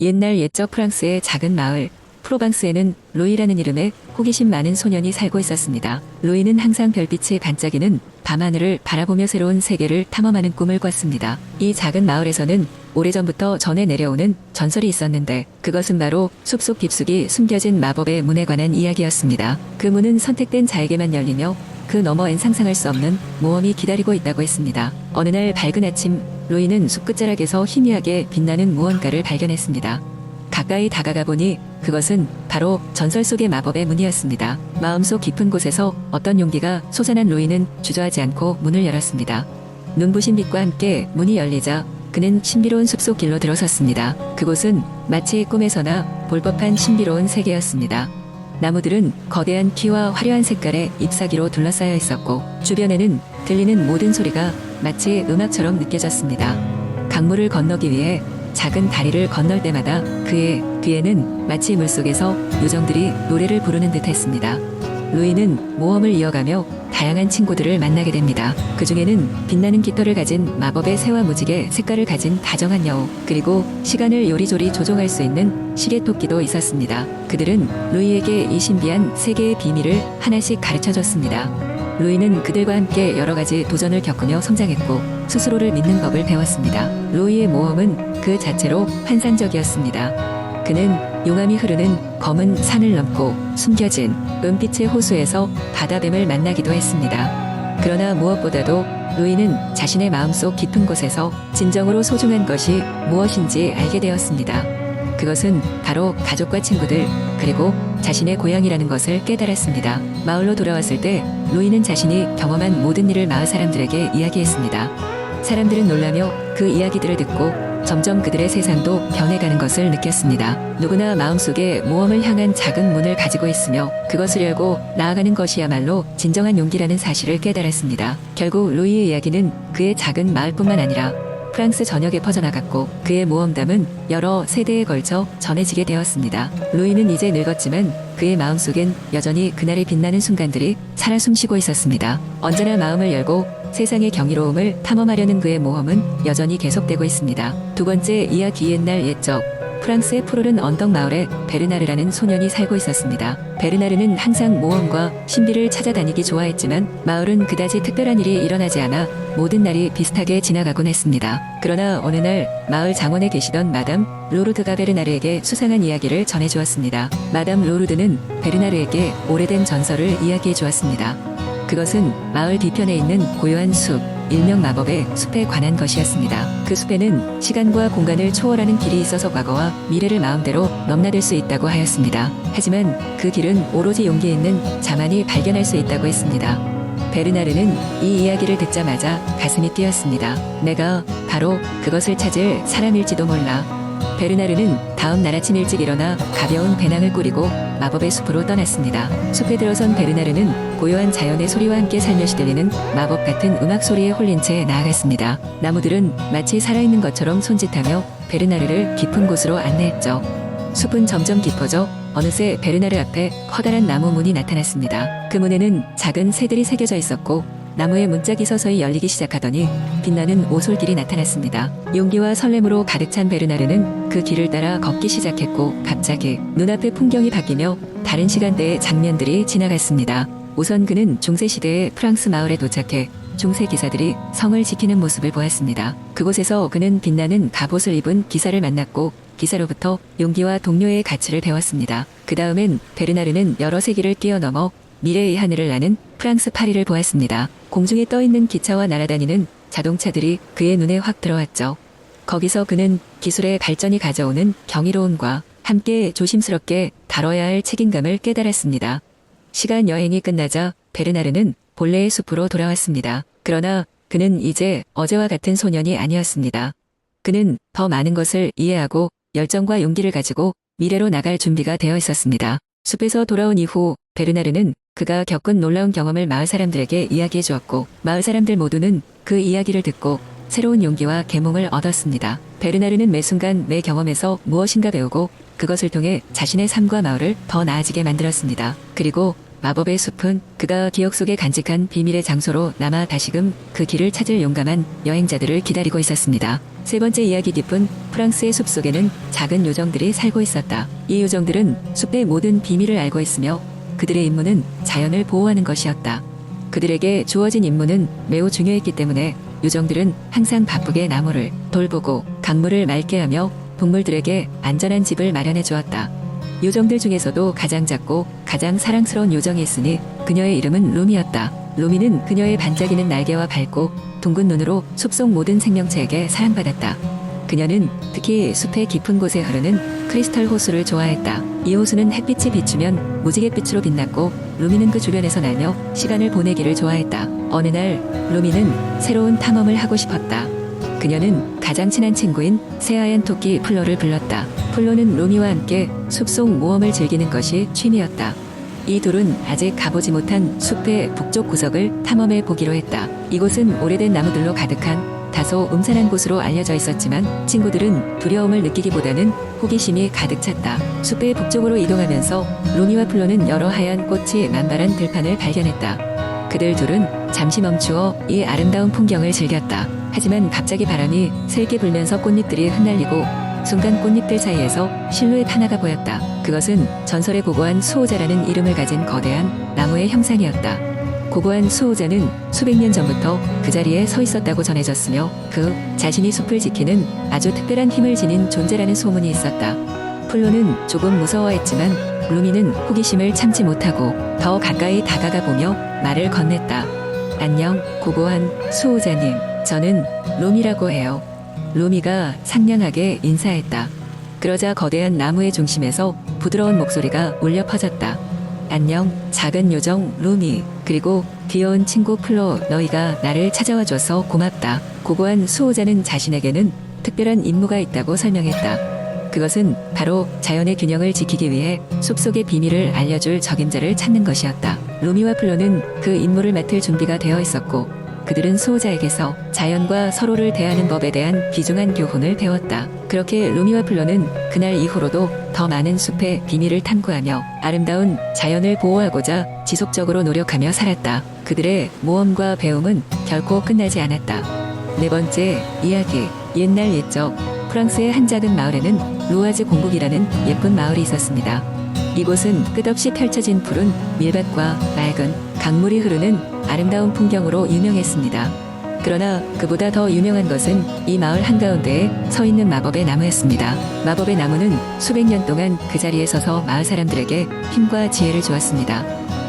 옛날 옛적 프랑스의 작은 마을 프로방스에는 로이라는 이름의 호기심 많은 소년이 살고 있었습니다. 로이는 항상 별빛이 반짝이는 밤하늘을 바라보며 새로운 세계를 탐험하는 꿈을 꿨습니다. 이 작은 마을에서는 오래전부터 전해 내려오는 전설이 있었는데 그것은 바로 숲속 깊숙이 숨겨진 마법의 문에 관한 이야기였습니다. 그 문은 선택된 자에게만 열리며 그 너머엔 상상할 수 없는 모험이 기다리고 있다고 했습니다. 어느 날 밝은 아침 로이는 숲 끝자락에서 희미하게 빛나는 무언가를 발견했습니다. 가까이 다가가 보니 그것은 바로 전설 속의 마법의 문이었습니다. 마음속 깊은 곳에서 어떤 용기가 솟아난 로이는 주저하지 않고 문을 열었습니다. 눈부신 빛과 함께 문이 열리자 그는 신비로운 숲속 길로 들어섰습니다. 그곳은 마치 꿈에서나 볼 법한 신비로운 세계였습니다. 나무들은 거대한 키와 화려한 색깔의 잎사귀로 둘러싸여 있었고 주변에는 들리는 모든 소리가 마치 음악처럼 느껴졌습니다. 강물을 건너기 위해 작은 다리를 건널 때마다 그의 귀에는 마치 물속에서 요정들이 노래를 부르는 듯 했습니다. 루이는 모험을 이어가며 다양한 친구들을 만나게 됩니다. 그 중에는 빛나는 깃털을 가진 마법의 새와 무지개 색깔을 가진 다정한 여우, 그리고 시간을 요리조리 조종할 수 있는 시계토끼도 있었습니다. 그들은 루이에게 이 신비한 세계의 비밀을 하나씩 가르쳐 줬습니다. 루이는 그들과 함께 여러 가지 도전을 겪으며 성장했고 스스로를 믿는 법을 배웠습니다. 루이의 모험은 그 자체로 환상적이었습니다. 그는 용암이 흐르는 검은 산을 넘고 숨겨진 은빛의 호수에서 바다뱀을 만나기도 했습니다. 그러나 무엇보다도 루이는 자신의 마음속 깊은 곳에서 진정으로 소중한 것이 무엇인지 알게 되었습니다. 그것은 바로 가족과 친구들, 그리고 자신의 고향이라는 것을 깨달았습니다. 마을로 돌아왔을 때 루이는 자신이 경험한 모든 일을 마을 사람들에게 이야기했습니다. 사람들은 놀라며 그 이야기들을 듣고 점점 그들의 세상도 변해가는 것을 느꼈습니다. 누구나 마음속에 모험을 향한 작은 문을 가지고 있으며 그것을 열고 나아가는 것이야말로 진정한 용기라는 사실을 깨달았습니다. 결국 루이의 이야기는 그의 작은 마을뿐만 아니라 프랑스 전역에 퍼져나갔고 그의 모험담은 여러 세대에 걸쳐 전해지게 되었습니다. 루이는 이제 늙었지만 그의 마음속엔 여전히 그날의 빛나는 순간들이 살아 숨쉬고 있었습니다. 언제나 마음을 열고 세상의 경이로움을 탐험하려는 그의 모험은 여전히 계속되고 있습니다. 두 번째 이야기 옛날 옛적 프랑스의 푸르른 언덕 마을에 베르나르라는 소년이 살고 있었습니다. 베르나르는 항상 모험과 신비를 찾아다니기 좋아했지만 마을은 그다지 특별한 일이 일어나지 않아 모든 날이 비슷하게 지나가곤 했습니다. 그러나 어느 날 마을 장원에 계시던 마담 로르드가 베르나르에게 수상한 이야기를 전해 주었습니다. 마담 로르드는 베르나르에게 오래된 전설을 이야기해 주었습니다. 그것은 마을 뒤편에 있는 고요한 숲, 일명 마법의 숲에 관한 것이었습니다. 그 숲에는 시간과 공간을 초월하는 길이 있어서 과거와 미래를 마음대로 넘나들 수 있다고 하였습니다. 하지만 그 길은 오로지 용기 있는 자만이 발견할 수 있다고 했습니다. 베르나르는 이 이야기를 듣자마자 가슴이 뛰었습니다. 내가 바로 그것을 찾을 사람일지도 몰라. 베르나르는 다음 날 아침 일찍 일어나 가벼운 배낭을 꾸리고 마법의 숲으로 떠났습니다. 숲에 들어선 베르나르는 고요한 자연의 소리와 함께 살며시 들리는 마법 같은 음악 소리에 홀린 채 나아갔습니다. 나무들은 마치 살아있는 것처럼 손짓하며 베르나르를 깊은 곳으로 안내했죠. 숲은 점점 깊어져 어느새 베르나르 앞에 커다란 나무 문이 나타났습니다. 그 문에는 작은 새들이 새겨져 있었고 나무에 문짝이 서서히 열리기 시작하더니 빛나는 오솔길이 나타났습니다. 용기와 설렘으로 가득 찬 베르나르는 그 길을 따라 걷기 시작했고 갑자기 눈앞의 풍경이 바뀌며 다른 시간대의 장면들이 지나갔습니다. 우선 그는 중세시대의 프랑스 마을에 도착해 중세 기사들이 성을 지키는 모습을 보았습니다. 그곳에서 그는 빛나는 갑옷을 입은 기사를 만났고 기사로부터 용기와 동료의 가치를 배웠습니다. 그 다음엔 베르나르는 여러 세기를 뛰어넘어 미래의 하늘을 나는 프랑스 파리를 보았습니다. 공중에 떠 있는 기차와 날아다니는 자동차들이 그의 눈에 확 들어왔죠. 거기서 그는 기술의 발전이 가져오는 경이로움과 함께 조심스럽게 다뤄야 할 책임감을 깨달았습니다. 시간 여행이 끝나자 베르나르는 본래의 숲으로 돌아왔습니다. 그러나 그는 이제 어제와 같은 소년이 아니었습니다. 그는 더 많은 것을 이해하고 열정과 용기를 가지고 미래로 나갈 준비가 되어 있었습니다. 숲에서 돌아온 이후 베르나르는 그가 겪은 놀라운 경험을 마을 사람들에게 이야기해 주었고 마을 사람들 모두는 그 이야기를 듣고 새로운 용기와 계몽을 얻었습니다. 베르나르는 매 순간 매 경험에서 무엇인가 배우고 그것을 통해 자신의 삶과 마을을 더 나아지게 만들었습니다. 그리고 마법의 숲은 그가 기억 속에 간직한 비밀의 장소로 남아 다시금 그 길을 찾을 용감한 여행자들을 기다리고 있었습니다. 세 번째 이야기 깊은 프랑스의 숲 속에는 작은 요정들이 살고 있었다. 이 요정들은 숲의 모든 비밀을 알고 있으며 그들의 임무는 자연을 보호하는 것이었다. 그들에게 주어진 임무는 매우 중요했기 때문에 요정들은 항상 바쁘게 나무를 돌보고 강물을 맑게 하며 동물들에게 안전한 집을 마련해 주었다. 요정들 중에서도 가장 작고 가장 사랑스러운 요정이 있으니 그녀의 이름은 루미였다. 루미는 그녀의 반짝이는 날개와 밝고 둥근 눈으로 숲속 모든 생명체에게 사랑받았다. 그녀는 특히 숲의 깊은 곳에 흐르는 크리스탈 호수를 좋아했다. 이 호수는 햇빛이 비추면 무지갯빛으로 빛났고 루미는 그 주변에서 날며 시간을 보내기를 좋아했다. 어느 날 루미는 새로운 탐험을 하고 싶었다. 그녀는 가장 친한 친구인 새하얀 토끼 플로를 불렀다. 플로는 루미와 함께 숲속 모험을 즐기는 것이 취미였다. 이 둘은 아직 가보지 못한 숲의 북쪽 구석을 탐험해 보기로 했다. 이곳은 오래된 나무들로 가득한 다소 음산한 곳으로 알려져 있었지만 친구들은 두려움을 느끼기보다는 호기심이 가득 찼다. 숲의 북쪽으로 이동하면서 루미와 플로는 여러 하얀 꽃이 만발한 들판을 발견했다. 그들 둘은 잠시 멈추어 이 아름다운 풍경을 즐겼다. 하지만 갑자기 바람이 세게 불면서 꽃잎들이 흩날리고 순간 꽃잎들 사이에서 실루엣 하나가 보였다. 그것은 전설의 고고한 수호자라는 이름을 가진 거대한 나무의 형상이었다. 고고한 수호자는 수백 년 전부터 그 자리에 서 있었다고 전해졌으며 그 자신이 숲을 지키는 아주 특별한 힘을 지닌 존재라는 소문이 있었다. 플로는 조금 무서워했지만 루미는 호기심을 참지 못하고 더 가까이 다가가 보며 말을 건넸다. 안녕, 고고한 수호자님. 저는 루미라고 해요. 루미가 상냥하게 인사했다. 그러자 거대한 나무의 중심에서 부드러운 목소리가 울려 퍼졌다. 안녕, 작은 요정 루미. 그리고 귀여운 친구 플로, 너희가 나를 찾아와 줘서 고맙다. 고고한 수호자는 자신에게는 특별한 임무가 있다고 설명했다. 그것은 바로 자연의 균형을 지키기 위해 숲속의 비밀을 알려줄 적임자를 찾는 것이었다. 루미와 플로는 그 임무를 맡을 준비가 되어 있었고 그들은 수호자에게서 자연과 서로를 대하는 법에 대한 귀중한 교훈을 배웠다. 그렇게 루미와 플로는 그날 이후로도 더 많은 숲의 비밀을 탐구하며 아름다운 자연을 보호하고자 지속적으로 노력하며 살았다. 그들의 모험과 배움은 결코 끝나지 않았다. 네 번째 이야기 옛날 옛적 프랑스의 한 작은 마을에는 루아즈 공국이라는 예쁜 마을이 있었습니다. 이곳은 끝없이 펼쳐진 푸른 밀밭과 맑은 강물이 흐르는 아름다운 풍경으로 유명했습니다. 그러나 그보다 더 유명한 것은 이 마을 한가운데에 서 있는 마법의 나무였습니다. 마법의 나무는 수백 년 동안 그 자리에 서서 마을 사람들에게 힘과 지혜를 주었습니다.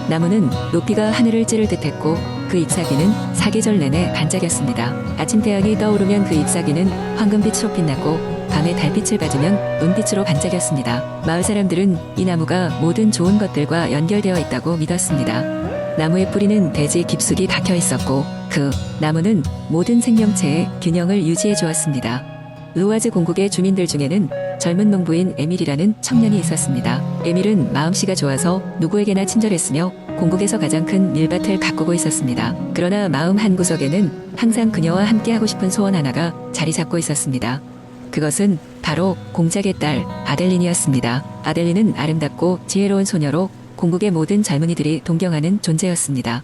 나무는 높이가 하늘을 찌를 듯했고 그 잎사귀는 사계절 내내 반짝였습니다. 아침 태양이 떠오르면 그 잎사귀는 황금빛으로 빛나고 밤에 달빛을 받으면 눈빛으로 반짝였습니다. 마을 사람들은 이 나무가 모든 좋은 것들과 연결되어 있다고 믿었습니다. 나무의 뿌리는 대지 깊숙이 박혀 있었고 그 나무는 모든 생명체의 균형을 유지해 주었습니다. 루아즈 공국의 주민들 중에는 젊은 농부인 에밀이라는 청년이 있었습니다. 에밀은 마음씨가 좋아서 누구에게나 친절했으며 공국에서 가장 큰 밀밭을 가꾸고 있었습니다. 그러나 마음 한구석에는 항상 그녀와 함께하고 싶은 소원 하나가 자리 잡고 있었습니다. 그것은 바로 공작의 딸 아델린이었습니다. 아델린은 아름답고 지혜로운 소녀로 공국의 모든 젊은이들이 동경하는 존재였습니다.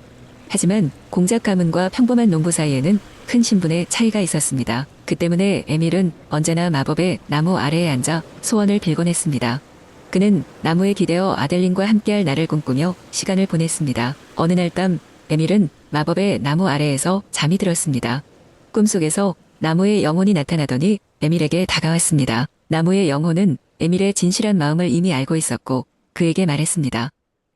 하지만 공작 가문과 평범한 농부 사이에는 큰 신분의 차이가 있었습니다. 그 때문에 에밀은 언제나 마법의 나무 아래에 앉아 소원을 빌곤 했습니다. 그는 나무에 기대어 아델린과 함께할 날을 꿈꾸며 시간을 보냈습니다. 어느 날 밤 에밀은 마법의 나무 아래에서 잠이 들었습니다. 꿈속에서 나무의 영혼이 나타나더니 에밀에게 다가왔습니다. 나무의 영혼은 에밀의 진실한 마음을 이미 알고 있었고 그에게 말했습니다.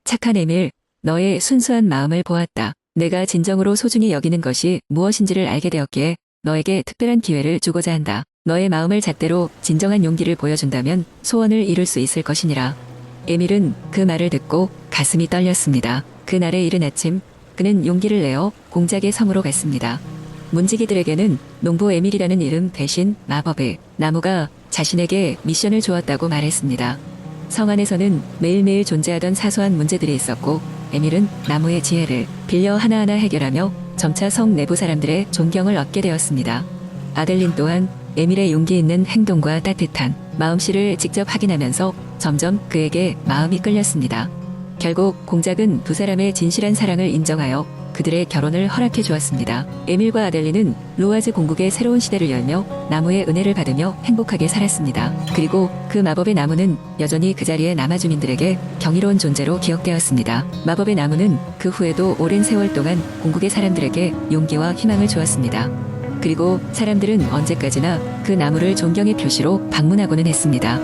착한 에밀, 너의 순수한 마음을 보았다. 내가 진정으로 소중히 여기는 것이 무엇인지를 알게 되었기에 너에게 특별한 기회를 주고자 한다. 너의 마음을 잣대로 진정한 용기를 보여준다면 소원을 이룰 수 있을 것이니라. 에밀은 그 말을 듣고 가슴이 떨렸습니다. 그날의 이른 아침, 그는 용기를 내어 공작의 성으로 갔습니다. 문지기들에게는 농부 에밀이라는 이름 대신 마법의 나무가 자신에게 미션을 주었다고 말했습니다. 성 안에서는 매일매일 존재하던 사소한 문제들이 있었고 에밀은 나무의 지혜를 빌려 하나하나 해결하며 점차 성 내부 사람들의 존경을 얻게 되었습니다. 아델린 또한 에밀의 용기 있는 행동과 따뜻한 마음씨를 직접 확인하면서 점점 그에게 마음이 끌렸습니다. 결국 공작은 두 사람의 진실한 사랑을 인정하여 그들의 결혼을 허락해 주었습니다. 에밀과 아델리는 로아즈 공국의 새로운 시대를 열며 나무의 은혜를 받으며 행복하게 살았습니다. 그리고 그 마법의 나무는 여전히 그 자리에 남아 주민들에게 경이로운 존재로 기억되었습니다. 마법의 나무는 그 후에도 오랜 세월 동안 공국의 사람들에게 용기와 희망을 주었습니다. 그리고 사람들은 언제까지나 그 나무를 존경의 표시로 방문하고는 했습니다.